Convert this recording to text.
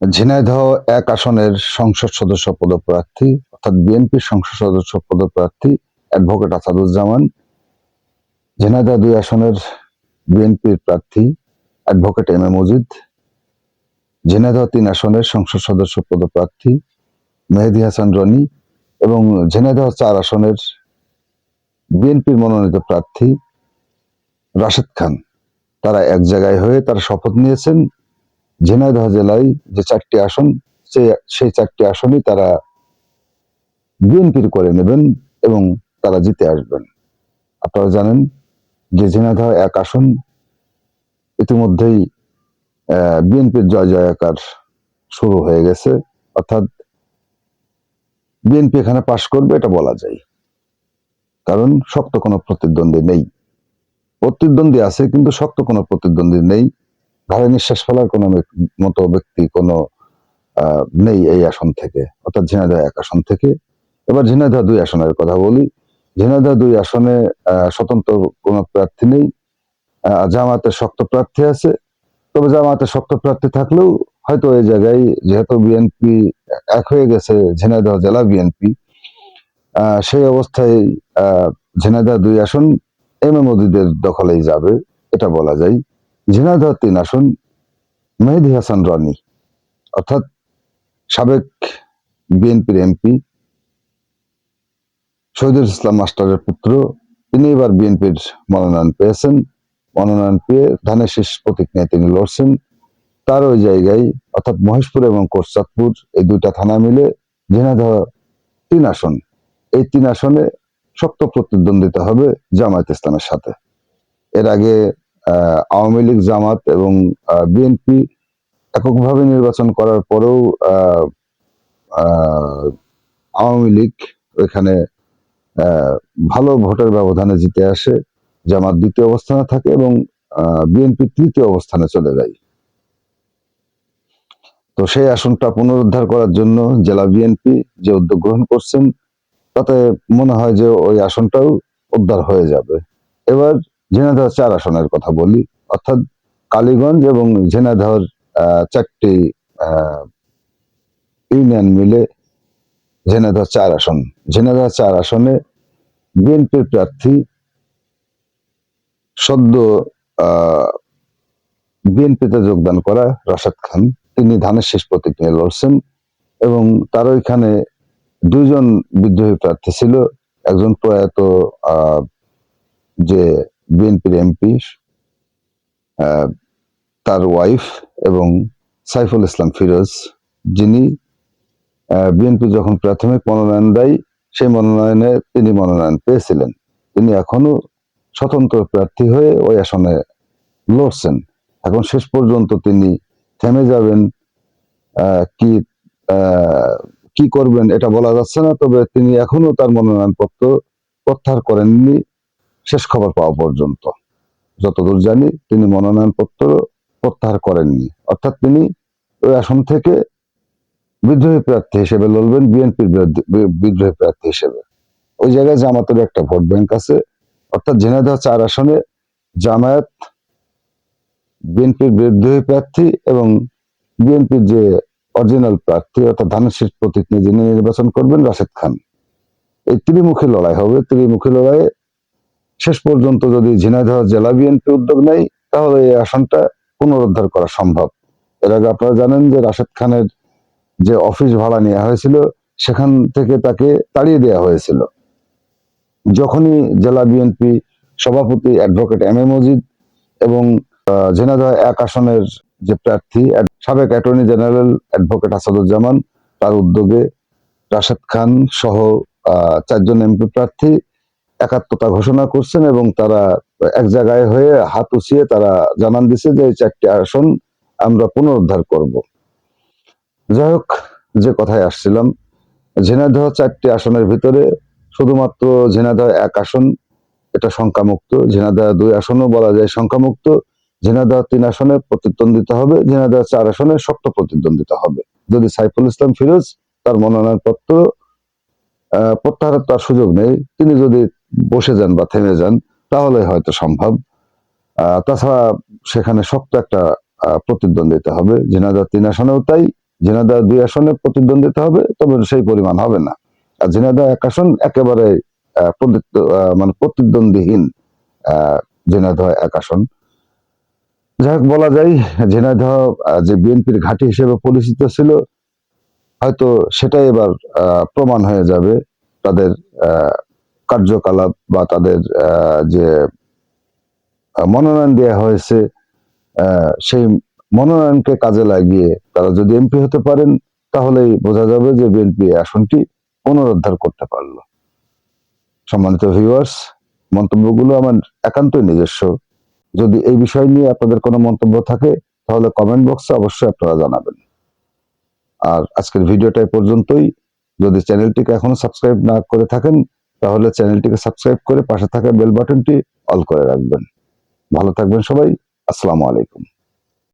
ঝিনাইদহ এক আসনের সংসদ সদস্য পদপ্রার্থী, অর্থাৎ বিএনপির সংসদ সদস্য পদপ্রার্থী অ্যাডভোকেট আসাদুজ্জামান, ঝিনাইদহ দুই আসনের বিএনপির প্রার্থী advocate M A Majid, Jhenaidah তিন আসনের সংসদ সদস্য পদপ্রার্থী মেহেদি হাসান রনি এবং ঝিনাইদহ চার আসনের বিএনপির মনোনীত প্রার্থী রাশেদ খান। তারা এক জায়গায় হয়ে তারা শপথ নিয়েছেন। ঝিনাইদহ জেলায় যে চারটি আসন সেই সেই চারটি আসনই তারা বিএনপির করে নেবেন এবং তারা জিতে আসবেন। আপনারা জানেন যে ঝিনাইদহ এক আসন, ইতিমধ্যেই বিএনপির জয় জয়াকার শুরু হয়ে গেছে। অর্থাৎ বিএনপি এখানে পাশ করবে, এটা বলা যায়। কারণ শক্ত কোনো প্রতিদ্বন্দ্বী নেই। প্রতিদ্বন্দ্বী আছে, কিন্তু শক্ত কোনো প্রতিদ্বন্দ্বী নেই। ঘরে নিঃশ্বাস ফেলার কোনো মতো ব্যক্তি কোনো নেই এই আসন থেকে। অর্থাৎ ঝিনাইদহ এক আসন থেকে। এবার ঝিনাইদহ দুই আসনের কথা বলি। ঝিনাইদহ দুই আসনে স্বতন্ত্র কোনো প্রার্থী নেই। জামাতের শক্ত প্রার্থী আছে। তবে জামাতের শক্ত প্রার্থী থাকলেও হয়তো এই জায়গায় যেহেতু বিএনপি এক হয়ে গেছে, ঝিনাইদহ জেলা বিএনপি সেই অবস্থায় ঝিনাইদহ দুই আসন এম এ মোদীদের দখলেই যাবে, এটা বলা যায়। ঝিনাইদহ তিন আসন মেহেদি হাসান রনি, অর্থাৎ সাবেক বিএনপির এমপি, শহীদুল ইসলাম মাস্টারের পুত্র, তিনি এবার বিএনপির মনোনয়ন পেয়েছেন। মনোনয়ন পেয়ে ধানের শীষ প্রতীক নিয়ে তিনি লড়ছেন। তার ওই জায়গায়, অর্থাৎ মহেশপুর এবং কোরচাঁদপুর, এই দুইটা থানা মিলে ঝিনাইদহ তিন আসন এই তিন আসনে শক্ত প্রতিদ্বন্দ্বিতা হবে জামায়াত ইসলামের সাথে। এর আগে আওয়ামী লীগ, জামাত এবং বিএনপি এককভাবে নির্বাচন করার পরেও আওয়ামী লীগ ওইখানে ভালো ভোটের ব্যবধানে জিতে আসে, জামাত দ্বিতীয় অবস্থানে থাকে এবং বিএনপি তৃতীয় অবস্থানে চলে যায়। তো সেই আসনটা পুনরুদ্ধার করার জন্য জেলা বিএনপি যে উদ্যোগ গ্রহণ করছেন, তাতে মনে হয় যে ওই আসনটাও উদ্ধার হয়ে যাবে। এবার ঝিনাইদহ চার আসনের কথা বলি, অর্থাৎ কালীগঞ্জ এবং ঝিনাইদহর চারটি ইউনিয়ন মিলে ঝিনাইদহ চার আসন। ঝিনাইদহ চার আসনে বিএনপির প্রার্থী সদ্য বিএনপিতে যোগদান করা রাশেদ খান। তিনি ধানের শেষ প্রতীক নিয়ে লড়ছেন এবং তার ওইখানে দুইজন বিদ্রোহী প্রার্থী ছিল। একজন প্রয়াত যে বিএনপির এমপি তার ওয়াইফ এবং সাইফুল ইসলাম ফিরোজ, যিনি বিএনপি যখন প্রাথমিক মনোনয়ন দেয়, সেই মনোনয়নে তিনি মনোনয়ন পেয়েছিলেন। তিনি এখনও স্বতন্ত্র প্রার্থী হয়ে ওই আসনে লড়ছেন। এখন শেষ পর্যন্ত তিনি থেমে যাবেন কি কি করবেন এটা বলা যাচ্ছে না, তবে তিনি এখনও তার মনোনয়ন পত্র প্রত্যাহার করেননি। শেষ খবর পাওয়া পর্যন্ত। যতদূর জানি, তিনি মনোনয়ন পত্র প্রত্যাহার করেননি। অর্থাৎ তিনি ওই আসন থেকে বিদ্রোহী প্রার্থী হিসেবে লড়বেন, বিএনপির বিদ্রোহী প্রার্থী হিসেবে। ওই জায়গায় জামাতের একটা ভোট ব্যাংক আছে। অর্থাৎ ঝিনাইদহ চার আসনে জামায়াত, বিএনপির বিদ্রোহী প্রার্থী এবং বিএনপির যে অরিজিনাল প্রার্থী, অর্থাৎ ধানের শীষ প্রতীক নিয়ে যিনি নির্বাচন করবেন, রাশেদ খান। এই ত্রিমুখী লড়াই হবে। ত্রিমুখী লড়াইয়ে শেষ পর্যন্ত যদি ঝিনাইদহ জেলা বিএনপি উদ্যোগ নেয়, তাহলে এই আসনটা পুনরুদ্ধার করা সম্ভব। এর আগে আপনারা জানেন যে রাশেদ খানের যে অফিস ভাড়া নেওয়া হয়েছিল, সেখান থেকে তাকে তাড়িয়ে দেওয়া হয়েছিল। যখনই জেলা বিএনপি সভাপতি অ্যাডভোকেট এম এ মজিদ এবং ঝিনাইদহ এক আসনের যে প্রার্থী সাবেক অ্যাটর্নি জেনারেল অ্যাডভোকেট আসাদুজ্জামান, তার উদ্যোগে রাশেদ খান সহ চারজন এমপি প্রার্থী একাত্মতা ঘোষণা করছেন এবং তারা এক জায়গায় হয়ে হাত উচিয়ে তারা জানান দিছে যে এই চারটি আসন আমরা পুনরুদ্ধার করব। যাই হোক যে কথায় আসছিলাম ঝিনাইদহ চারটি আসনের ভিতরে শুধুমাত্র ঝিনাইদহ এক আসন এটা সংখ্যামুক্ত ঝিনাইদহ দুই আসনও বলা যায় সংখ্যামুক্ত ঝিনাইদহ তিন আসনে প্রতিদ্বন্দ্বিতা হবে ঝিনাইদহ চার আসনে শক্ত প্রতিদ্বন্দ্বিতা হবে। যদি সাইফুল ইসলাম ফিরোজ তার মনোনয়ন পত্র আহ, প্রত্যাহারের তার সুযোগ নেই তিনি যদি বসে যান বা থেমে যান তাহলে হয়তো সম্ভব। তাছাড়া সেখানে শক্ত একটা প্রতিদ্বন্দ্বিতা হবে। ঝিনাইদহ তিন আসনেও তাই ঝিনাইদহ দুই আসনে প্রতিদ্বন্দ্বিতা হবে তবে সেই পরিমাণ হবে না। আর ঝিনাইদহ এক আসন একেবারে মানে প্রতিদ্বন্দ্বীহীন আহ, ঝিনাইদহ এক আসন। যাই হোক বলা যায় ঝিনাইদহ যে বিএনপির ঘাঁটি হিসেবে পরিচিত ছিল হয়তো সেটাই এবার প্রমাণ হয়ে যাবে। তাদের কার্যকলাপ বা তাদের যে মনোনয়ন দেওয়া হয়েছে সেই মনোনয়নকে কাজে লাগিয়ে তারা যদি এমপি হতে পারেন, তাহলেই বোঝা যাবে যে বিএনপি আসনটি পুনরুদ্ধার করতে পারল। সম্মানিত ভিউয়ার্স মন্তব্যগুলো আমার একান্তই নিজস্ব। যদি এই বিষয় নিয়ে আপনাদের কোনো মন্তব্য থাকে, তাহলে কমেন্ট বক্সে অবশ্যই আপনারা জানাবেন। আর আজকের ভিডিওটা পর্যন্তই। যদি চ্যানেলটিকে এখনও সাবস্ক্রাইব না করে থাকেন তাহলে চ্যানেলটিকে সাবস্ক্রাইব করে পাশে থাকা বেল বাটনটি অল করে রাখবেন। ভালো থাকবেন সবাই। আসসালামু আলাইকুম।